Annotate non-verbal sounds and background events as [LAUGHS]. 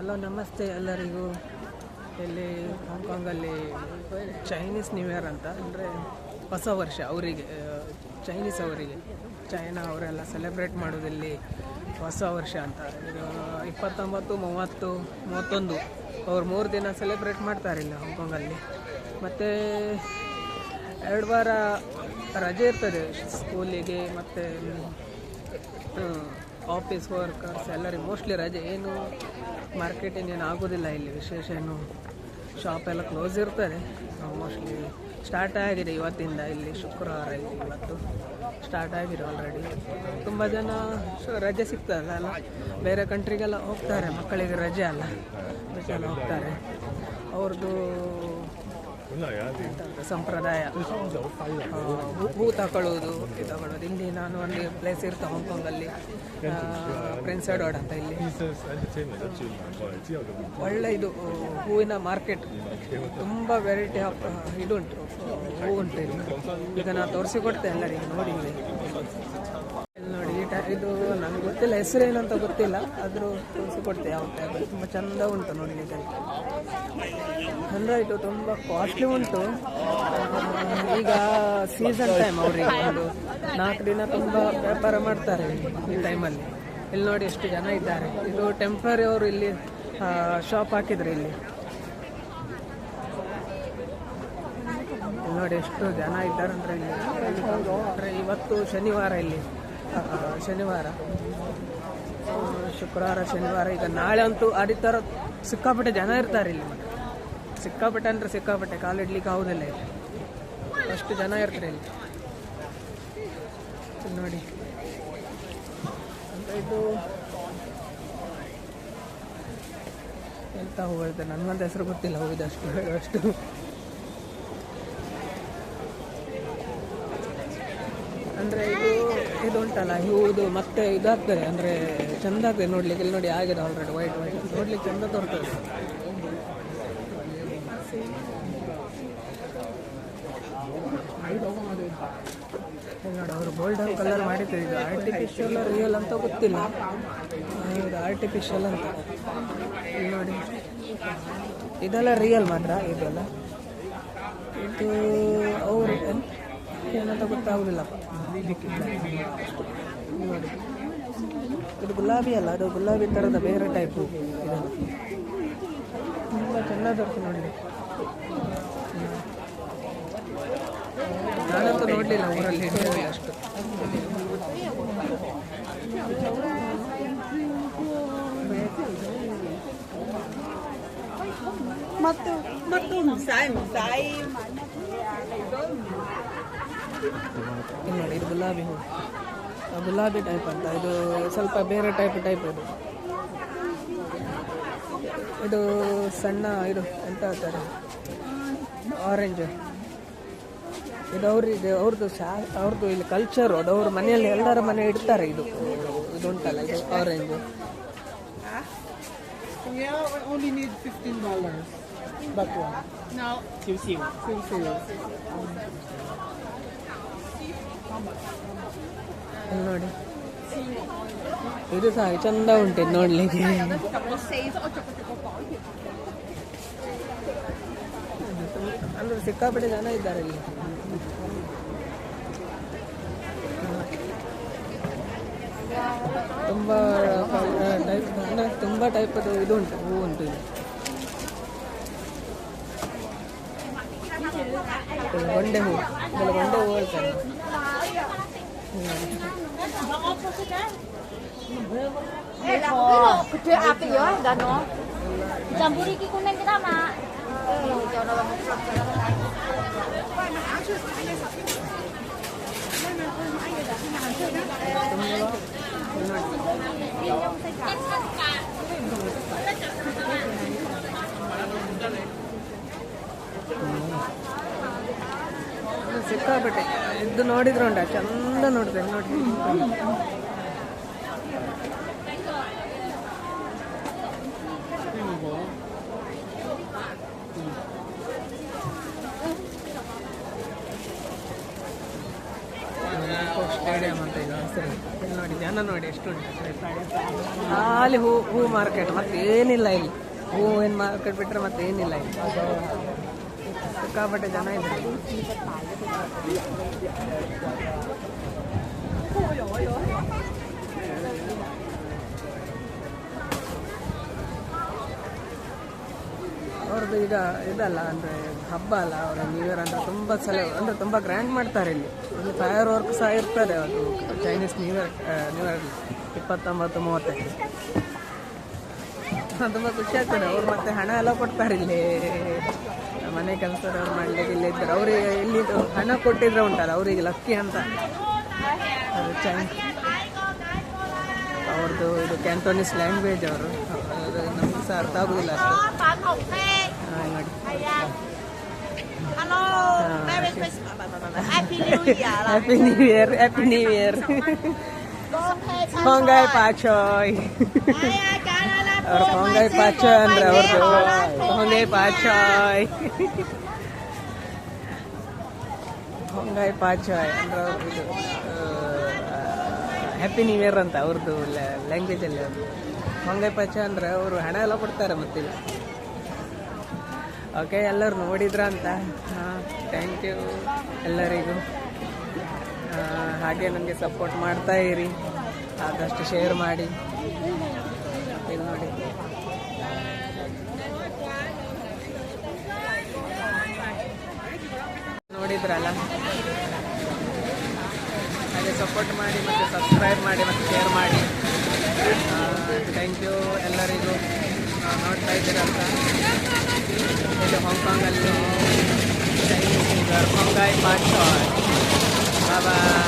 Hello, ನಮಸ್ತೆ ಎಲ್ಲರಿಗೂ. ಇಲ್ಲಿ ಹಾಂಗ್ಕಾಂಗಲ್ಲಿ ಚೈನೀಸ್ ನ್ಯೂ ಇಯರ್ ಅಂತ, ಅಂದರೆ ಹೊಸ ವರ್ಷ ಅವರಿಗೆ ಚೈನೀಸ್ ಅವರಿಗೆ. ಚೈನಾ ಅವರೆಲ್ಲ ಸೆಲೆಬ್ರೇಟ್ ಮಾಡೋದಿಲ್ಲಿ ಹೊಸ ವರ್ಷ ಅಂತ. ಇಪ್ಪತ್ತೊಂಬತ್ತು, ಮೂವತ್ತು, ಮೂವತ್ತೊಂದು. ಅವ್ರು ಮೂರು ದಿನ ಸೆಲೆಬ್ರೇಟ್ ಮಾಡ್ತಾರೆ ಇಲ್ಲಿ ಹಾಂಗ್ಕಾಂಗಲ್ಲಿ ಮತ್ತು ಎರಡು ವಾರ ರಜೆ ಇರ್ತದೆ ಸ್ಕೂಲಿಗೆ, ಮತ್ತು ಆಫೀಸ್ ವರ್ಕರ್ಸ್ ಎಲ್ಲರಿಗೆ ಮೋಸ್ಟ್ಲಿ ರಜೆ. ಏನು ಮಾರ್ಕೆಟಿಂಗ್ ಏನು ಆಗೋದಿಲ್ಲ ಇಲ್ಲಿ. ವಿಶೇಷ ಏನು ಶಾಪ್ ಎಲ್ಲ ಕ್ಲೋಸ್ ಇರ್ತದೆ. ಮೋಸ್ಟ್ಲಿ ಸ್ಟಾರ್ಟ್ ಆಗಿದೆ ಇವತ್ತಿಂದ. ಇಲ್ಲಿ ಶುಕ್ರವಾರ ಇಲ್ಲಿ ಇವತ್ತು ಸ್ಟಾರ್ಟ್ ಆಗಿದೆ ಆಲ್ರೆಡಿ ತುಂಬ ಜನ ರಜೆ ಸಿಗ್ತದಲ್ಲ ಅಲ್ಲ? ಬೇರೆ ಕಂಟ್ರಿಗೆಲ್ಲ ಹೋಗ್ತಾರೆ. ಮಕ್ಕಳಿಗೆ ರಜೆ ಅಲ್ಲ. ರಜೆ ಹೋಗ್ತಾರೆ. ಅವ್ರದ್ದು ಸಂಪ್ರದಾಯ. ಹೂ ತಗೊಳ್ಳೋದು ತಗೊಳ್ಳೋದು ಇಲ್ಲಿ ನಾನು ಒಂದು ಪ್ಲೇಸ್ ಇರ್ತಾ ಹಾಂಗ್ಕಾಂಗಲ್ಲಿ ಪ್ರಿನ್ಸ್ ಎಡ್ವರ್ಡ್ ಅಂತ ಇಲ್ಲಿ. ಒಳ್ಳೆ ಇದು ಹೂವಿನ ಮಾರ್ಕೆಟ್ ತುಂಬ ವೆರೈಟಿ ಆಫ್ ಇದು ಉಂಟು ಹೂ ಉಂಟು ಇಲ್ಲಿ. ಈಗ ನಾನು ತೋರಿಸಿಕೊಡ್ತೇನೆ ಎಲ್ಲರಿಗೆ ನೋಡಿ ನೋಡಿ ಟೈ, ಇದು ನನಗೆ ಗೊತ್ತಿಲ್ಲ ಹೆಸರೇನು ಅಂತ ಗೊತ್ತಿಲ್ಲ. ಆದರೂ ತೋರಿಸಿಕೊಡ್ತೇವೆ ಯಾವ ಟೈಪ್ ತುಂಬ ಚೆಂದ ಉಂಟು ನೋಡಲಿಕ್ಕೆ ಅಂದರೆ ಇದು ತುಂಬ ಕಾಸ್ಟ್ಲಿ ಉಂಟು. ಈಗ ಸೀಸನ್ ಟೈಮ್ ಅವರಿಗೆ ಒಂದು ನಾಲ್ಕು ದಿನ ತುಂಬ ವ್ಯಾಪಾರ ಮಾಡ್ತಾರೆ ಈ ಟೈಮಲ್ಲಿ ಇಲ್ಲಿ ನೋಡಿ ಎಷ್ಟು ಜನ ಇದ್ದಾರೆ. ಇದು ಟೆಂಪ್ರರಿ ಅವರು ಇಲ್ಲಿ ಶಾಪ್ ಹಾಕಿದ್ರು ಇಲ್ಲಿ. ನೋಡಿ ಎಷ್ಟು ಜನ ಇದ್ದಾರೆ ಅಂದರೆ ಇಲ್ಲಿ. ಇವತ್ತು ಶನಿವಾರ ಇಲ್ಲಿ. ಶನಿವಾರ. ಶುಕ್ರವಾರ, ಶನಿವಾರ. ಈಗ ನಾಳೆ ಅಂತೂ ಥರ ಸಿಕ್ಕಾಪಟ್ಟೆ ಜನ ಇರ್ತಾರೆ ಇಲ್ಲಿ. ಸಿಕ್ಕಾಪಟ್ಟೆ ಅಂದರೆ ಸಿಕ್ಕಾಪಟ್ಟೆ ಕಾಲಿಡ್ಲಿಕ್ಕೆ ಇಡ್ಲಿಕ್ಕೆ ಇಲ್ಲಿ. ಅಷ್ಟು ಜನ ಇರ್ತಾರೆ ಇಲ್ಲಿ. ನೋಡಿ. ಅಂತ ಇದು. ಎಂತ ಹೋಗಿದೆ ಹೇಳ್ತಾರೆ ನನಗಂತ ಹೆಸರು ಗೊತ್ತಿಲ್ಲ, ಹೋಗಿದೆ ಅಷ್ಟು ಅಂದರೆ ಇದು ಇದು ಉಂಟಲ್ಲ ಹೂವುದು ಮತ್ತೆ ಇದಾಗ್ತದೆ, ಅಂದರೆ ಚಂದ ಆಗ್ತದೆ ನೋಡ್ಲಿಕ್ಕೆ. ಇಲ್ಲಿ ನೋಡಿ, ಆಗಿದೆ ಆಲ್ರೆಡಿ ವೈಟ್ ವೈಟ್ ನೋಡ್ಲಿಕ್ಕೆ ಚಂದ ತೋರ್ತದೆ ಇಲ್ಲಿ ನೋಡಿ, ಅವರು ಗೋಲ್ಡನ್ ಕಲರ್ ಮಾಡಿದ್ದಾರೆ ಇದು ಆರ್ಟಿಫಿಷಿಯಲ್ ರಿಯಲ್ ಅಂತ ಗೊತ್ತಿಲ್ಲ. ಇದು ಆರ್ಟಿಫಿಷಿಯಲ್ ಅಂತ. ನೋಡಿ. ಇದೆಲ್ಲ ರಿಯಲ್ ಮಾತ್ರ, ಇದೆಲ್ಲ. ಇದು ಅವರು ಏನಂತ ಗೊತ್ತಾಗಲಿಲ್ಲಪ್ಪ ನೋಡಿ ಇದು ಗುಲಾಬಿ ಅಲ್ಲ, ಅದು ಗುಲಾಬಿ ಥರದ ಬೇರೆ ಟೈಪು ಇದೆಲ್ಲ. ತುಂಬ ಚೆನ್ನಾಗಿರುತ್ತೆ ನೋಡಿ. ನೋಡಲಿಲ್ಲ ಊರಲ್ಲಿ ಹಿಡಿಯೋದಿಲ್ಲ ಅಷ್ಟು. ಮತ್ತು ಮತ್ತು ಸಾಯಿ ಸಾಯಿ. ನೋಡಿ ಇದು ಗುಲಾಬಿ ಹೂ. ಗುಲಾಬಿ ಟೈಪ್ ಅಂತ ಇದು ಸ್ವಲ್ಪ ಬೇರೆ ಟೈಪ್ ಟೈಪ್ ಇದು. ಇದು ಸಣ್ಣ ಇದು ಎಂತ ಹೇಳ್ತಾರೆ ಆರೆಂಜ್ ಇದು ಅವ್ರಿಗೆ ಅವ್ರದ್ದು ಶಾ ಅವ್ರದ್ದು ಇಲ್ಲಿ ಕಲ್ಚರು ಅದು ಅವ್ರ ಮನೆಯಲ್ಲಿ ಎಲ್ಲರ ಮನೆ ಇಡ್ತಾರೆ ಇದು. ಇದು ಉಂಟಲ್ಲ, ಇದು ಆರೆಂಜ್ ನೋಡಿ. ಇದು ಸಹ ಚಂದ ಉಂಟು ನೋಡ್ಲಿಕ್ಕೆ. ಅಂದ್ರೆ ಸಿಕ್ಕಾಪಟ್ಟೆ ಜನ ಇದ್ದಾರೆ ಇಲ್ಲಿ. ತುಂಬ ಟೈಪ್ ಅಂದರೆ ತುಂಬ ಟೈಪದು ಇದು ಉಂಟು ಹೂ ಉಂಟು ಇಲ್ಲಿ ಇದು ಗೊಂಡೆ ಹೂ ಇದೆಲ್ಲ ಗೊಂಡೆ ಹೂ ಹೇಳ್ತಾರೆ Oh, kecil api ya, dan no. Campuri ki kuning kita mak. Eh, jangan orang ಸಿಕ್ಕಾಪಟ್ಟೆ. ಇದು ನೋಡಿದ್ರು ಉಂಟ ಚಂದ ನೋಡ್ತೇನೆ ನೋಡಿ ಸ್ಟೇಡಿಯಂ ಅಂತ ಇದು ಹೆಸರು? ನೋಡಿ, ಜನ ನೋಡಿ ಖಾಲಿ ಹೂ ಹೂ ಮಾರ್ಕೆಟ್ ಮತ್ತೆ ಏನಿಲ್ಲ ಇಲ್ಲಿ ಹೂವಿನ ಮಾರ್ಕೆಟ್ ಬಿಟ್ಟರೆ ಮತ್ತೆ ಏನಿಲ್ಲ ಇಲ್ಲಿ. ಸಿಕ್ಕಾಪಟ್ಟೆ ಜನ ಇದ್ದಾರೆ. ಅವ್ರದ್ದು ಈಗ ಇದಲ್ಲ, ಅಂದರೆ ಹಬ್ಬ ಅಲ್ಲ, ಅವರ ನ್ಯೂ ಇಯರ್ ಅಂತ ತುಂಬ ಸಲ ಅಂದರೆ ತುಂಬ ಗ್ರ್ಯಾಂಡ್ ಮಾಡ್ತಾರೆ ಇಲ್ಲಿ. ಇಲ್ಲಿ ಫೈರ್ ವರ್ಕ್ ಸಹ ಇರ್ತದೆ ಅದು Chinese new year new year ಇಪ್ಪತ್ತೊಂಬತ್ತು, ಮೂವತ್ತೈದು. [LAUGHS] ತುಂಬ ಖುಷಿ ಆಗ್ತದೆ. ಅವ್ರು ಮತ್ತೆ ಹಣ ಎಲ್ಲ ಕೊಡ್ತಾರೆ ಇಲ್ಲಿ. ಮನೆ ಕೆಲಸದವ್ರು ಮಾಡಲಿಕ್ಕೆ ಇಲ್ಲಿ ಇದ್ದಾರೆ ಅವ್ರಿಗೆ ಇಲ್ಲಿ ಹಣ ಕೊಟ್ಟಿದ್ರೆ ಉಂಟಲ್ಲ, ಅವರಿಗೆ ಲಕ್ಕಿ ಅಂತ. ಅದು ಅವ್ರದ್ದು ಇದು ಕ್ಯಾಂಟೋನಿಸ್ ಲ್ಯಾಂಗ್ವೇಜ್ ಅವರು. ಅದು ನಮ್ಗೆ ಸಹ ಅರ್ಥ ಆಗೋದಿಲ್ಲ Bán hồng khê ಹಾ, ನೋಡಿ Hello Merry Christmas Happy New Year là happy new year happy new year Con khê sao ಪೊಂಗಾಯ್ ಪಾಚೋಯ್ Ai ai cả là là ಅವ್ರ ಪೊಂಗಾಯ್ ಪಾಚೋಯ್ ಅಂದ್ರೆ ಅವ್ರದ್ದು ಪೊಂಗಾಯ್ ಪಾಚೋಯ್ ಪೊಂಗಾಯ್ ಪಾಚೋಯ್ ಅಂದ್ರೆ ಅವ್ರದ್ದು ಇದು ಹ್ಯಾಪಿ ನ್ಯೂ ಇಯರ್ ಅಂತ ಅವ್ರದ್ದು ಲ್ಯಾಂಗ್ವೇಜಲ್ಲಿ ಅದು ಪೊಂಗಾಯ್ ಪಾಚ ಅಂದ್ರೆ ಅವರು ಹಣ ಎಲ್ಲ ಕೊಡ್ತಾರೆ ಮತ್ತಿಲ್ಲ. ಓಕೆ ಎಲ್ಲರೂ ನೋಡಿದ್ರ ಅಂತ? ಹಾಂ ಥ್ಯಾಂಕ್ ಯು ಎಲ್ಲರಿಗೂ. ಹಾಗೆ ನನಗೆ ಸಪೋರ್ಟ್ ಮಾಡ್ತಾ ಇರಿ. ಆದಷ್ಟು ಶೇರ್ ಮಾಡಿ. ಇಲ್ಲಿ ನೋಡಿ. ನೋಡಿದ್ರಲ್ಲ? ಹಾಗೆ ಸಪೋರ್ಟ್ ಮಾಡಿ ಮತ್ತು ಸಬ್ಸ್ಕ್ರೈಬ್ ಮಾಡಿ ಮತ್ತು ಶೇರ್ ಮಾಡಿ. ಥ್ಯಾಂಕ್ ಯು ಎಲ್ಲರಿಗೂ. ಆ, ನೋಡ್ತಾ ಇದ್ದೀರಂತ ಇದು ಹಾಂಗ್ಕಾಂಗಲ್ಲಿ ಚೈನೀಸ್ ಹಾಂಗಾಯ್ ಪಾಚ್ ಬಾಯ್